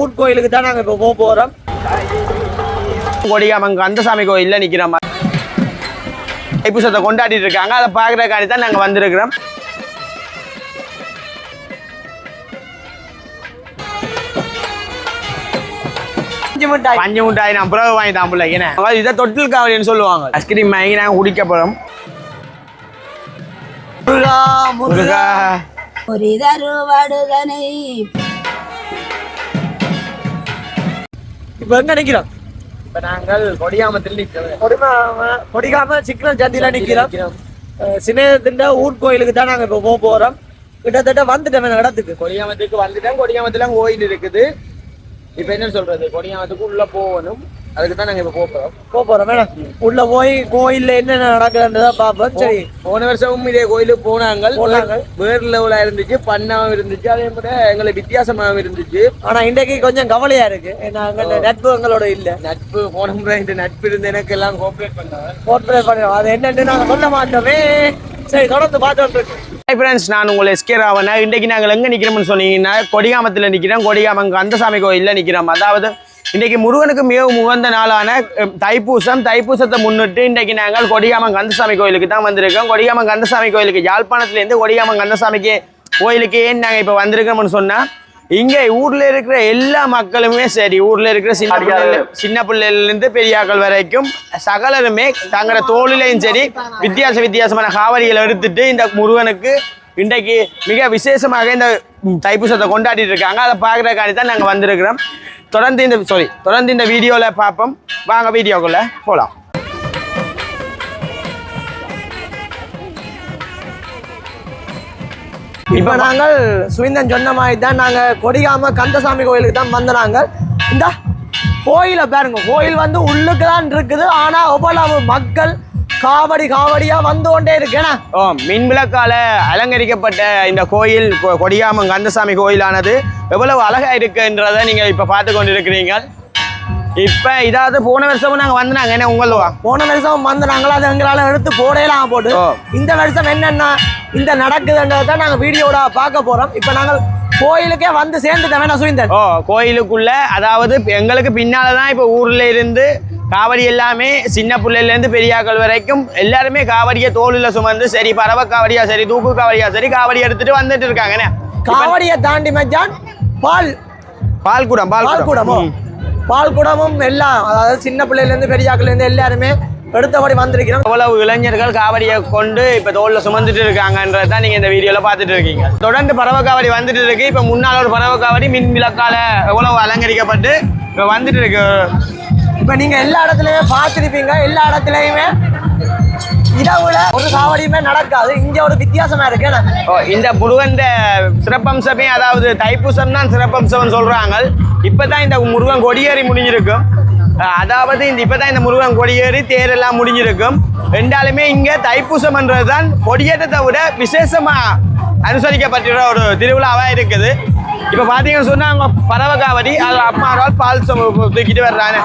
ஊட்கோயிலுக்கு தான் நாங்கள் இப்போ போக போகிறோம் கொடியாமங்க கந்தசாமி கோயில்ல நிக்கிறோம் தைப்பூசத்தை கொண்டாடிட்டு இருக்காங்க. அதை பார்க்கறதுக்காண்டி தான் நாங்க வந்திருக்கிறோம். பஞ்சு மிட்டாய். நான் புறவை வாங்கி தான் பிள்ளை என்ன இதை தொட்டில் காவலின்னு சொல்லுவாங்க. ஐஸ்கிரீம் வாங்கி நாங்கள் குடிக்க போறோம். முருகா முருகா. முருகா. பொரிதருவடுதனை இப்போ எங்க நிக்கிறோம்? இப்போ நாங்கள் கொடியாமத்தில் நிற்கிறோம் கொடிகாம கொடிகாம சிக்கன ஜாதியில நிக்கிறோம். சினேகத்தின் ஊட்கோயிலுக்கு தான் நாங்கள் இப்போ போக போகிறோம் கிட்டத்தட்ட வந்துட்டோம் இந்த இடத்துக்கு. கொடியாமத்துக்கு வந்துட்டோம். கொடியாமத்துல கோயில் இருக்குது. இப்போ என்ன சொல்றது? கொடியாமத்துக்கு உள்ள போகணும். அதுக்கு தான் நாங்கள் இப்போ போகிறோம் போக போகிறோம் மேடம். உள்ள போய் கோயில்ல என்னென்ன நடக்குதுன்றதை பார்ப்போம். சரி. போன வருஷமும் இதே கோயிலுக்கு போனாங்க. வேறு லெவலா இருந்துச்சு பண்ணாவும் இருந்துச்சு அதே போல எங்களுக்கு வித்தியாசமாகவும் இருந்துச்சு. ஆனா இன்றைக்கு கொஞ்சம் கவலையா இருக்கு. ஏன்னா அங்க நட்பு எங்களோட இல்ல. நட்பு போன முறை இந்த நட்பு இருந்து எனக்கு எல்லாம் கோஆப்ரேட் பண்ணாங்க. கோஆப்ரேட் பண்ணுறோம் அது என்னன்னு நாங்க சொல்ல மாட்டோமே. சரி தொடர்ந்து பார்த்துட்டு ஹாய் ஃப்ரெண்ட்ஸ் நான் உங்களை எஸ்கே ராவணா இன்றைக்கு நாங்கள் எங்கே நிற்கிறோம்னு சொன்னீங்கன்னா கொடிகாமத்தில் நிற்கிறோம் கொடிகாமம் கந்தசாமி கோயிலில் நிற்கிறோம் அதாவது இன்றைக்கு முருகனுக்கு மிகவும் உகந்த நாளான தைப்பூசம். தைப்பூசத்தை முன்னிட்டு இன்றைக்கு நாங்கள் கொடிகாமம் கந்தசாமி கோயிலுக்கு தான் வந்திருக்கோம். கொடிகாமம் கந்தசாமி கோயிலுக்கு யாழ்ப்பாணத்துலேருந்து கொடிகாமம் கந்தசாமிக்கு கோயிலுக்கு ஏன் நாங்கள் இப்போ வந்திருக்கோம்னு சொன்னால் இங்கே ஊரில் இருக்கிற எல்லா மக்களுமே சரி ஊரில் இருக்கிற சின்ன பிள்ளைல சின்ன பிள்ளையிலேருந்து பெரியாக்கள் வரைக்கும் சகலருமே தங்களோட தோளிலையும் சரி வித்தியாச வித்தியாசமான காவடிகளை எடுத்துட்டு இந்த முருகனுக்கு இன்றைக்கு மிக விசேஷமாக இந்த தைப்பூசத்தை கொண்டாடிட்டு இருக்காங்க அதை பார்க்குறதுக்காண்டி தான் நாங்கள் வந்திருக்கிறோம். தொடர்ந்து இந்த சாரி தொடர்ந்து இந்த வீடியோவில் பார்ப்போம். வாங்க வீடியோக்குள்ளே போகலாம் இப்போ நாங்கள் சுவிந்தன் சொன்ன மாதிரி தான் நாங்கள் கொடிகாம கந்தசாமி கோயிலுக்கு தான் வந்தனாங்க இந்த கோயிலை பாருங்க. கோயில் வந்து உள்ளுக்கு தான் இருக்குது. ஆனால் எவ்வளவு மக்கள் காவடி காவடியா வந்து கொண்டே இருக்கேனா ஓ மின் விளக்கால அலங்கரிக்கப்பட்ட இந்த கோயில் கொ- கொடியாமம் கந்தசாமி கோயிலானது எவ்வளவு அழகா இருக்குன்றதை நீங்க இப்ப பார்த்து கொண்டிருக்கிறீங்க. இப்ப இதாவது போன வருஷமும் நாங்க வந்தாங்க என்ன உங்களுவா போன வருஷம் வந்தனாங்களா? அது எங்களால எடுத்து போடையெல்லாம் போட்டு. இந்த வருஷம் என்னென்ன இந்த நடக்குதுன்றதை தான் நாங்க வீடியோட பார்க்க போறோம். இப்போ நாங்கள் கோயிலுக்கே வந்து சேர்ந்துட்டோம். வேணா சுவிந்தன் ஓ கோயிலுக்குள்ள அதாவது எங்களுக்கு பின்னால தான் இப்போ ஊர்ல இருந்து காவடி எல்லாமே சின்ன பிள்ளையில இருந்து பெரியாக்கள் வரைக்கும் எல்லாருமே காவடியை தோளில் சுமந்து சரி பறவை காவடியா சரி தூக்கு காவடியா சரி காவடி எடுத்துட்டு வந்துட்டு இருக்காங்க. என்ன? இப்ப காவடியை தாண்டி மச்சான் பால். பால் குடம் பால் பால் குடம் குடமும் பால் குடமும் எல்லாம் அதாவது சின்ன பிள்ளையில இருந்து பெரியாக்கள் இருந்து எல்லாருமே எடுத்தபடி வந்திருக்கிறோம். எவ்வளவு இளைஞர்கள் காவடியை கொண்டு இப்ப தோல்ல சுமந்துட்டு இருக்காங்கன்றதை தான் நீங்க இந்த வீடியோல பார்த்துட்டு இருக்கீங்க. தொடர்ந்து பறவை காவடி வந்துட்டு இருக்கு. இப்ப முன்னால ஒரு பறவை காவடி மின் விளக்கால எவ்வளவு அலங்கரிக்கப்பட்டு இப்ப வந்துட்டு இருக்கு. இப்ப நீங்க எல்லா இடத்துலயுமே பார்த்துருப்பீங்க. எல்லா இடத்துலயுமே இரவுல ஒரு காவடியுமே நடக்காது. இங்க ஒரு வித்தியாசமா இருக்கு. ஓ, இந்த முருகன் சிறப்பம்சமே அதாவது தைப்பூசம் தான் சிறப்பம்சம் சொல்றாங்க. இப்பதான் இந்த முருகன் கொடியேறி முடிஞ்சிருக்கும். அதாவது இந்த இப்பதான் இந்த முருகன் கொடியேறி தேரெல்லாம் முடிஞ்சிருக்கும். ரெண்டாலுமே இங்க தைப்பூசம்ன்றது தான் கொடியேற்றத்தை விட விசேஷமா அனுசரிக்கப்பட்டுள்ள ஒரு திருவிழாவா இருக்குது. இப்ப பாத்தீங்கன்னு சொன்னா அவங்க பறவை காவடி அது அம்மாவால் பால் சும- தூக்கிட்டு வர்றாங்க.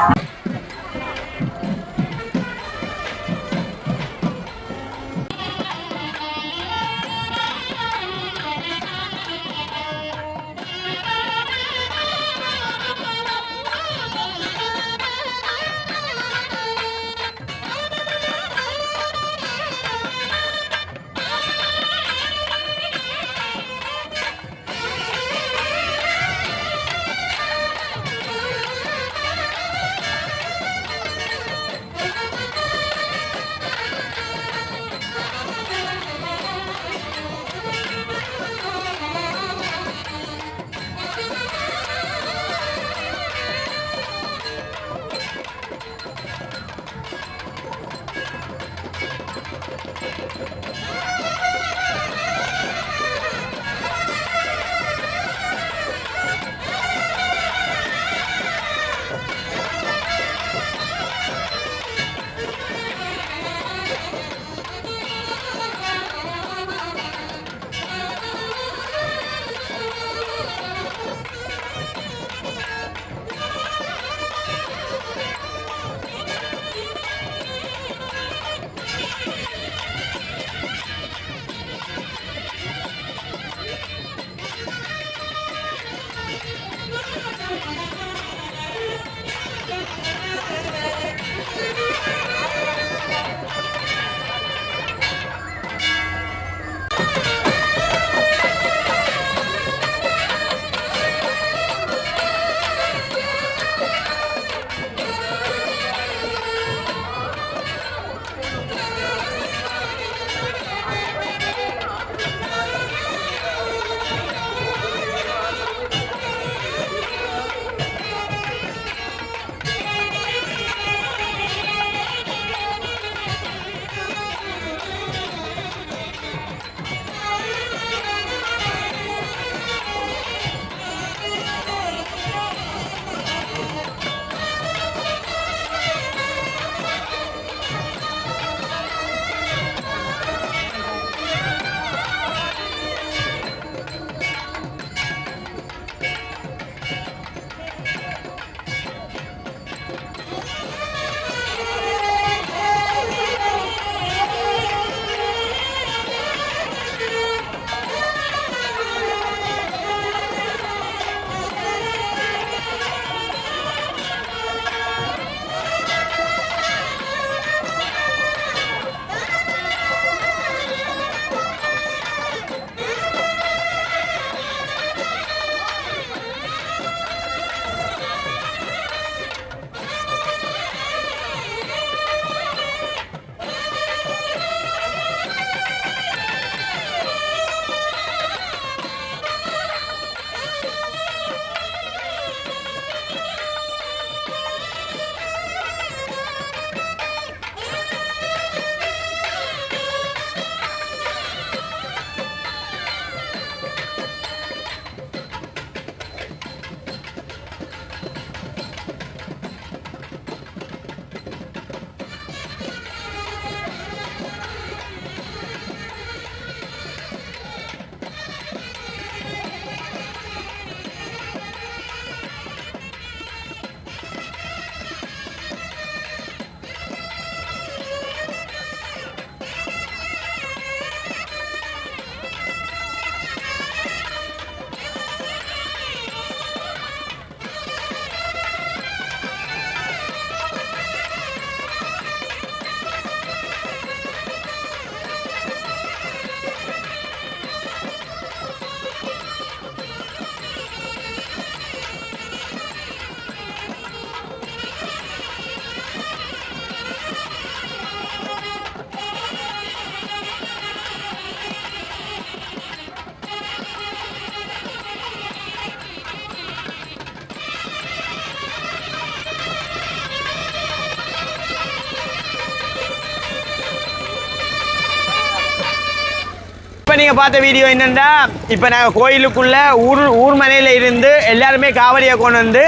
நீங்க பார்த்த வீடியோ என்னென்னா இப்ப நாங்கள் கோயிலுக்குள்ள ஊர் ஊர்மனையில் இருந்து எல்லாருமே காவடியை கொண்டு வந்து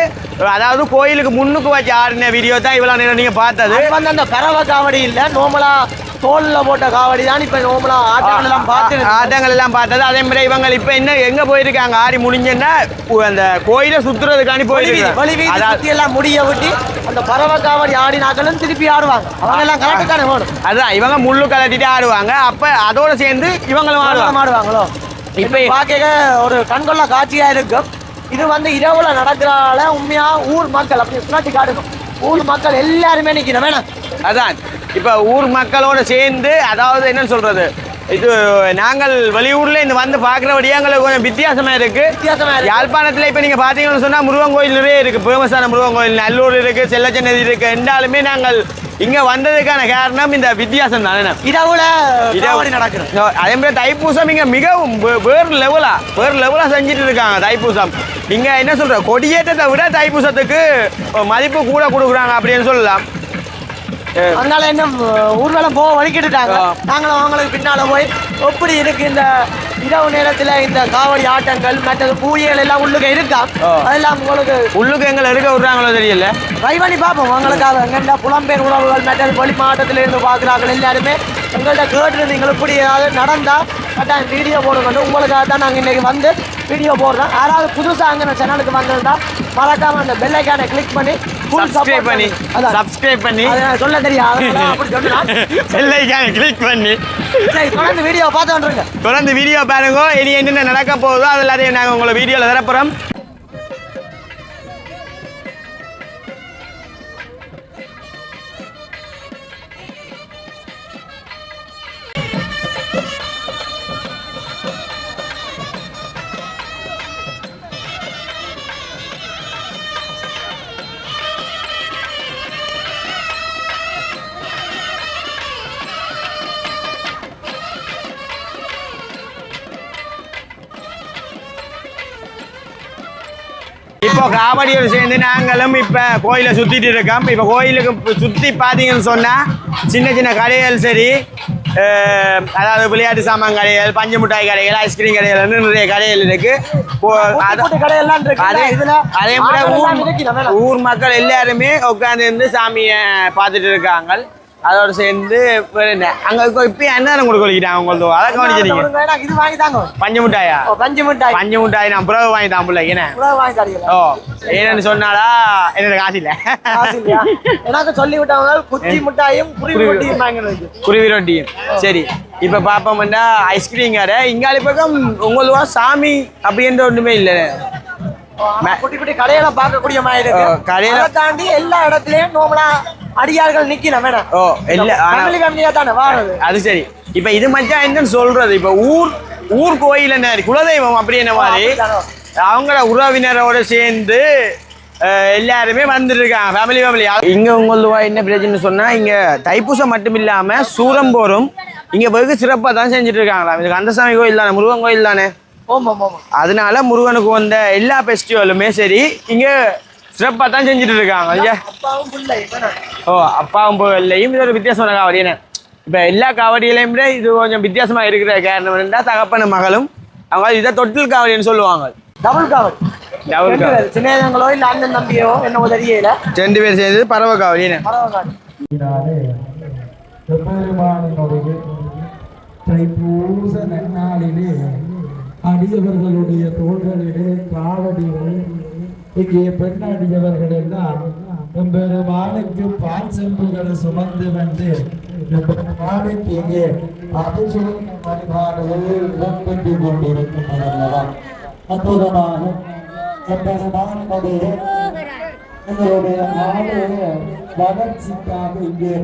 அதாவது கோயிலுக்கு முன்னுக்கு வச்சு ஆடின வீடியோ தான் இவ்வளவு நேரம் நீங்க பார்த்தது. வந்து அந்த பறவை காவடி இல்லை நோமலா தோல்ல போட்ட காவடி தான் இப்ப நோமலா ஆட்டங்கள் எல்லாம் பார்த்து ஆட்டங்கள் எல்லாம் பார்த்தது. அதே மாதிரி இவங்க இப்ப என்ன எங்க போயிருக்காங்க? ஆடி முடிஞ்சேன்னா அந்த கோயிலை சுத்துறதுக்காண்டி போயிருக்காங்க. எல்லாம் முடிய விட்டு அந்த பறவை காவடி ஆடினாக்களும் திருப்பி ஆடுவாங்க. அவங்க எல்லாம் தானே வேணும். அதான் இவங்க முள்ளு கலட்டிட்டு ஆடுவாங்க. அப்ப அதோட சேர்ந்து இவங்களும் ஆடுவாங்க. ஆடுவாங்களோ? இப்ப- பார்க்க ஒரு கண்கொள்ளா காட்சியா இருக்கும். இது வந்து இரவுல நடக்கிறனால உண்மையா ஊர் மக்கள் அப்படி சுனாட்டி காட்டுக்கும் ஊர் மக்கள் எல்லாருமே நிக்கணும். வேணாம். அதான். இப்ப ஊர் மக்களோட சேர்ந்து அதாவது என்னன்னு சொல்றது? இது நாங்கள் வெளியூர்ல இந்த வந்து பார்க்குறபடியே எங்களுக்கு கொஞ்சம் வித்தியாசமா இருக்கு. வித்தியாசமா இருக்கு. யாழ்ப்பாணத்துல இப்ப நீங்க பாத்தீங்கன்னு சொன்னா முருகன் கோயில் நிறைய இருக்கு ஃபேமஸான முருகன் கோயில். நல்லூர் இருக்கு செல்லச்சன்னதி இருக்கு. என்றாலுமே நாங்கள் இங்க வந்ததுக்கான காரணம் இந்த வித்தியாசம் தானே. இரவுல இரவு. நடக்குது. அதே மாதிரி தைப்பூசம் இங்க மிகவும் வேறு லெவலா வேறு லெவலா செஞ்சுட்டு இருக்காங்க தைப்பூசம். இங்க என்ன சொல்ற? கொடியேற்றத்தை விட தைப்பூசத்துக்கு மதிப்பு கூட கொடுக்குறாங்க அப்படின்னு சொல்லலாம். அதனால என்ன ஊர்வலம் போக வலிக்கிட்டுட்டாங்க ஆ. நாங்களும் அவங்களுக்கு பின்னால போய் எப்படி இருக்கு இந்த இரவு நேரத்துல இந்த காவடி ஆட்டங்கள் மற்றது பூஜைகள் எல்லாம் உள்ளுக்க இருக்கா. அதெல்லாம் உங்களுக்கு உள்ளுக்கு எங்களை இருக்க விடுறாங்களோ தெரியல. ட்ரை பண்ணி பார்ப்போம். உங்களுக்காக எங்கள்கிட்ட புலம்பெயர் உறவுகள் மற்றது வெளி மாவட்டத்துல இருந்து பார்க்குறாங்க எல்லாருமே. எங்கள்கிட்ட கேட்டுருந்தீங்க இப்படி ஏதாவது நடந்தா கட்டாயம் வீடியோ போடுங்க உங்களுக்காக தான் நாங்கள் இன்னைக்கு வந்து வீடியோ போடுறோம். யாராவது புதுசாக அங்கே சேனலுக்கு வந்திருந்தா மறக்காம அந்த பெல் ஐக்கானை கிளிக் பண்ணி சப்ஸ்கிரைப் பண்ணி சப்ஸ்கிரைப் பண்ணி. சொல்ல பெல்லைக்கான கிளிக் பண்ணி. தொடர்ந்து வீடியோ பார்த்து வந்துருங்க. தொடர்ந்து வீடியோ பாருங்க. இனி என்னென்ன நடக்க போகுதோ அது எல்லாத்தையும் நாங்கள் உங்களை வீடியோவில் தரப்போகிறோம் இப்போ காவடியோடு சேர்ந்து நாங்களும் இப்போ கோயிலை சுற்றிட்டு இருக்கோம். இப்போ கோயிலுக்கு சுற்றி பார்த்தீங்கன்னு சொன்னால் சின்ன சின்ன கடைகள் சரி அதாவது விளையாட்டு சாமான் கடைகள் பஞ்சு மிட்டாய் கடைகள் ஐஸ்கிரீம் கடைகள் நிறைய கடைகள் இருக்கு. அத- எல்லாம் ஊர் மக்கள் எல்லாருமே உட்கார்ந்து இருந்து சாமியை பார்த்துட்டு இருக்காங்க. அதோட சேர்ந்து அங்க இப்போ இப்பயும் அன்னதானம் கொடுக்க வலிக்கிறாங்க உங்களுக்கு அதை வேளை இது வாங்கி தாங்க பஞ்சு மிட்டாயா? பஞ்சு மிட்டாய். பஞ்சு மிட்டாய் நான் புறவு வாங்கி தான் பிள்ளை என்ன? வாங்கி தரீங்களா? ஓ என்னன்னு சொன்னாலா என்னோட காசு இல்ல? எனக்கு சொல்லி விட்டவங்க குச்சி மிட்டாயும் குருவி மிட்டாயும் வாங்கினது குருவி ரொட்டியும். சரி இப்ப பாப்போம்னா ஐஸ்கிரீம் கடை இங்காலி பக்கம் உங்களுக்கு சாமி அப்படின்ற ஒண்ணுமே இல்ல. குட்டி குட்டி கடையில பார்க்கக்கூடிய மாதிரி கடையில- தாண்டி எல்லா இடத்துலயும் நோமலா அடியார்கள் நிக்கணும் வேணாம் ஓ இல்ல ஃபேமிலி ஃபேமிலியா தானே வாழுது அது சரி. இப்ப இது மச்சான் என்னன்னு சொல்றது? இப்ப ஊர் ஊர் கோயில் என்ன குலதெய்வம் அப்படி என்ன மாதிரி? அவங்கள உறவினரோட சேர்ந்து எல்லாருமே வந்துருக்காங்க. ஃபேமிலி ஃபேமிலி இங்க உங்களுக்கு என்ன பிரச்சனை சொன்னா இங்க தைப்பூசம் மட்டும் இல்லாம சூரம்போரும் இங்க வெகு சிறப்பா தான் செஞ்சுட்டு இருக்காங்களா இது கந்தசாமி கோயில் தானே முருகன் கோயில் தானே? அதனால முருகனுக்கு வந்த எல்லா ஃபெஸ்டிவலுமே சரி இங்க சிறப்பா தான் செஞ்சுட்டு இருக்காங்க வேணாம் ஓ அப்பாவும் போகலையும் இது ஒரு வித்தியாசமான காவடி என்ன? இப்போ எல்லா காவடியிலையும் விட இது கொஞ்சம் வித்தியாசமா இருக்கிற காரணம் என்னன்னா தகப்பன மகளும் அவங்க இதை தொட்டில் காவடின்னு சொல்லுவாங்க. டபுள் Double ரெண்டு பேர். சின்னங்களோ இல்ல அண்ணன் தம்பியோ என்னவோ தெரியல. ரெண்டு பேர் சேர்ந்து பறவை காவடி என்ன? தைப்பூச நன்னாளிலே அடியவர்களுடைய தோள்களிலே காவடிகள் இங்கே பெண்ணாடியவர்கள் எல்லாம் பெருமானுக்கு பால் செம்புகளை சுமந்து வந்து பெருமானுக்கு இங்கே அபிஷேக வழிபாடுகள் இடம்பெற்று கொண்டிருக்கின்றன அற்புதமாக எம்பெருமானுடைய எங்களுடைய நாடு வளர்ச்சிக்காக இங்கே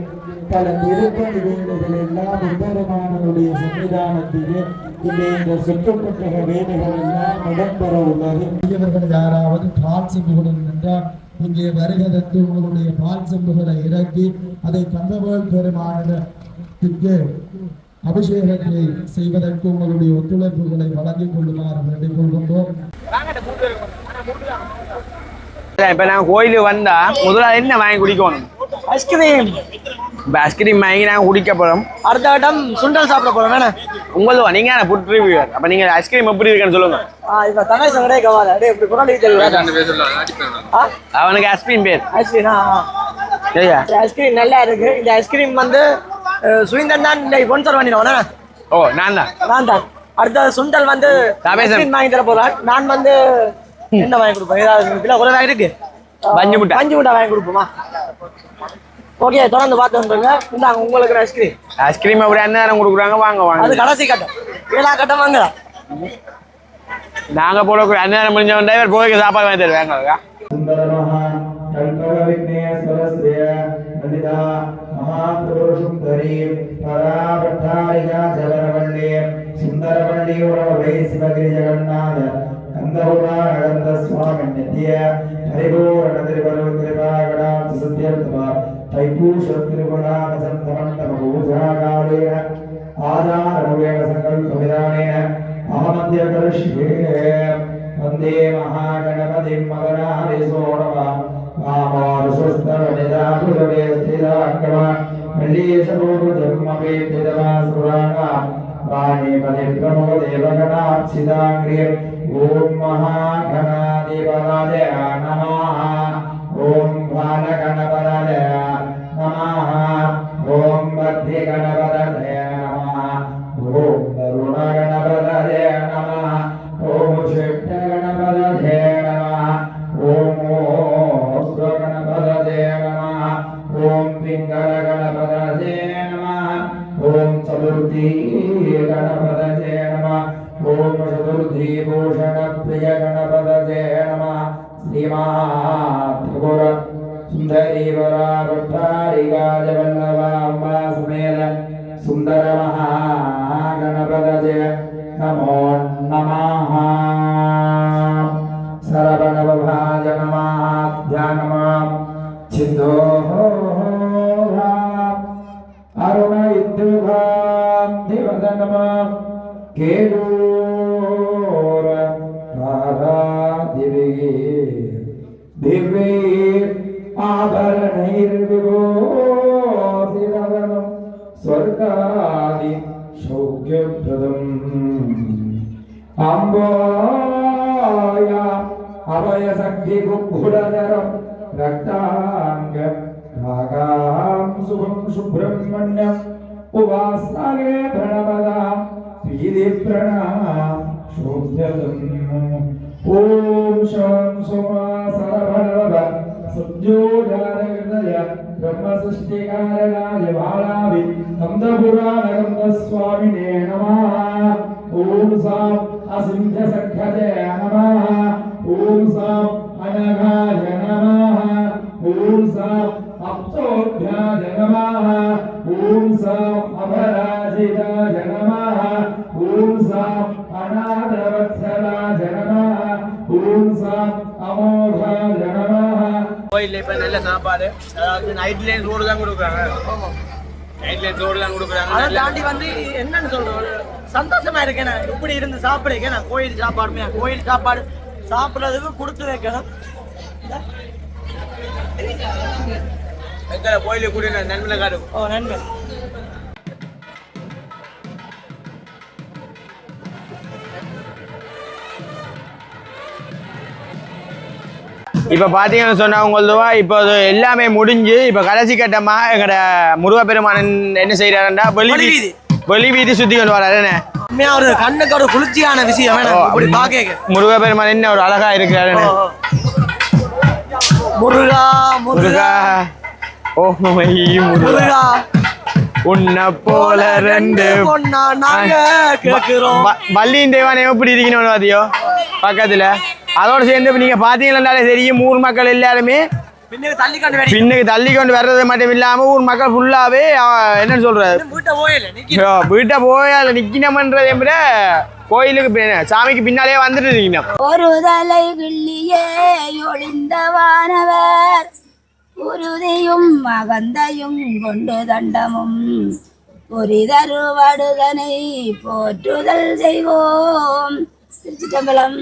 பல நெருக்கடி வேலைகள் எல்லாம் பெருமானுடைய சன்னிதானத்திலே இங்கே இந்த சுற்றப்பட்ட வேலைகள் எல்லாம் இடம்பெற உள்ளது இவர்கள் யாராவது பால் செம்புகள் என்றால் இங்கே வருகிறதற்கு உங்களுடைய பால் செம்புகளை இறக்கி அதை கந்தவேல் பெருமானத்துக்கு அபிஷேகத்தை செய்வதற்கு உங்களுடைய ஒத்துழைப்புகளை வழங்கிக் கொள்ளுமாறு வேண்டிக் கொள்கின்றோம். இப்போ நாங்கள் கோயிலுக்கு வந்தா முதல்ல என்ன வாங்கி குடிக்கணும்? ஐஸ்கிரீம். இப்போ ஐஸ்கிரீம் வாங்கி நாங்கள் குடிக்க போகிறோம் அடுத்த கட்டம் சுண்டல் சாப்பிட போறோம். வேணாம் உங்களதுவா நீங்க ஃபுட் ரிவ்யூவர் அப்ப நீங்க ஐஸ்கிரீம் எப்படி இருக்குன்னு சொல்லுங்க. ஆ இப்போ தனேஷ் கடை கவால. டேய் இப்படி குரல் தெரியும் அவனுக்கு ஐஸ்கிரீம் பேர். ஐஸ்கிரீம்? சரியா இந்த ஐஸ்கிரீம் நல்லா இருக்கு. இந்த ஐஸ்கிரீம் வந்து அஹ், சுவிந்தன் தான் இந்த ஸ்பான்சர் பண்ணிடுவானே ஓ நான் தான். நான் தான். அடுத்த சுண்டல் வந்து வாங்கி தர போறான். நான் வந்து என்ன வாங்கி கொடுப்பேன்? ஏதாவது இருக்கு? பஞ்சு மிட்டாய். பஞ்சு மிட்டாய் வாங்கி கொடுப்போமா? ஓகே தொடர்ந்து பார்த்து வந்துருங்க இந்தாங்க உங்களுக்கு ஐஸ்கிரீம். ஐஸ்கிரீம் அப்படி என்ன நேரம் கொடுக்குறாங்க? வாங்க அது வாங்க கடைசி கட்டம். ஏழா கட்டம் வாங்கலாம் நாங்க போடக்கூடிய அண்ணன் நேரம் முடிஞ்சவன் டிரைவர் போய் சாப்பாடு வாங்கி தருவாங்க ನಂದವನ ನಗಂದ ಸ್ವಾಮಿ ನಿತ್ಯ ಹರಿಪೂರ್ಣ ತ್ರಿಪರು ತ್ರಿಪಾಗಣಾಂತ ಸತ್ಯರ್ಥವ ತೈಪೂಷ ತ್ರಿಗುಣಾನ ಸಂತಮಂಟಮ ಪೂಜಾಕಾಲೇನ ಆಧಾರವೇಣ ಸಂಕಲ್ಪ ವಿಧಾನೇನ ಅಹಮಂದ್ಯ ಕರಿಷ್ಯೇ ವಂದೇ ಮಹಾಗಣಪತಿ ಮಗನಾರಿ ಸೋಣವ ಮಾಮಾರುಸ್ತರ ನಿಧಾಪುರವೇ ಸ್ಥಿರಾಂಗವ ಮಲ್ಲೇಶಪೂರ್ವ ಜನ್ಮವೇದ್ಯದವಾ ಸುರಾಣ ಪ್ರಾಣಿ ಮನೆ ಪ್ರಮೋದೇವಗಣಾರ್ಚಿತಾಂಗ್ರಿಯ ॐ महागणाधिपतये नमः सुन्दरमहागणपदये नमो अभयसङ्गिगुम्भुडधरं रक्ताङ्ग भागां शुभं सुब्रह्मण्यम् उवासागे प्रणवदां प्रीतिप्रणां शोभ्यतम् ॐ शं सोमा सरभरव सद्योजारहृदय ब्रह्मसृष्टिकारणाय बालाभि नन्दपुराणगन्धस्वामिने नमः ॐ सां असिन्ध्यसख्यते नमः ஓம் சாம் அனகாய நமஹ ஓம் சாம் அப்சோத்யாய நமஹ ஓம் சாம் அபராஜிதாய நமஹ ஓம் சாம் அநாதவத்சலாய நமஹ ஓம் சாம் அமோகாய நமஹ கோயிலில் இப்போ நல்ல சாப்பாடு. அதாவது நைட்லேயே சோறு தான் கொடுக்குறாங்க. நைட்லேயே சோறு தான் கொடுக்குறாங்க. அதை தாண்டி வந்து என்னன்னு சொல்கிறோம் சந்தோஷமா இருக்கேன் இப்படி இருந்து சாப்பிடுக்கேன் நான் கோயில் சாப்பாடுமே கோயில் சாப்பாடு. சாப்பிடுறதுக்கு கொடுத்து வைக்கணும் எங்களை கோயிலுக்கு கூட நன்மை காடு. ஓ நண்பன். இப்ப பாத்தீங்கன்னு சொன்னா உங்களுதுவா இப்போ அது எல்லாமே முடிஞ்சு இப்ப கடைசி கட்டமா எங்கட முருகப்பெருமானன் என்ன செய்யறாருன்னா வெளி வீதி. வெளி வீதி சுத்தி கொண்டு வராரு என்ன? உண்மையா ஒரு கண்ணுக்கு ஒரு குளிர்ச்சியான விஷயம். இப்படி பாக்க. முருகப்பெருமான் என்ன ஒரு அழகா இருக்கிறாரு. முருகா முருகா. முருகா உன்னை போல ரெண்டு பொண்ணா நாங்க கேக்குறோம் வள்ளியின் தேவாலயம் எப்படி இருக்கணும் பாத்தியோ பக்கத்துல. அதோட சேர்ந்து நீங்க பாத்தீங்கன்னாலே தெரியும் ஊர் மக்கள் எல்லாருமே பின்னுக்கு தள்ளி கண்டு வர்றது மட்டும் இல்லாம ஊர் மக்கள் ஃபுல்லாவே என்னன்னு சொல்றது? வீட்டை போயில நிக்கணும்ன்றதை விட கோயிலுக்கு சாமிக்கு பின்னாலே வந்துட்டு இருக்கணும் ஒரு தலை கிள்ளியே ஒளிந்த வானவர் உறுதியும் மகந்தையும் கொண்டு தண்டமும். புரிதரு வடுதனை போற்றுதல் செய்வோம். திருச்சிட்டம்பலம்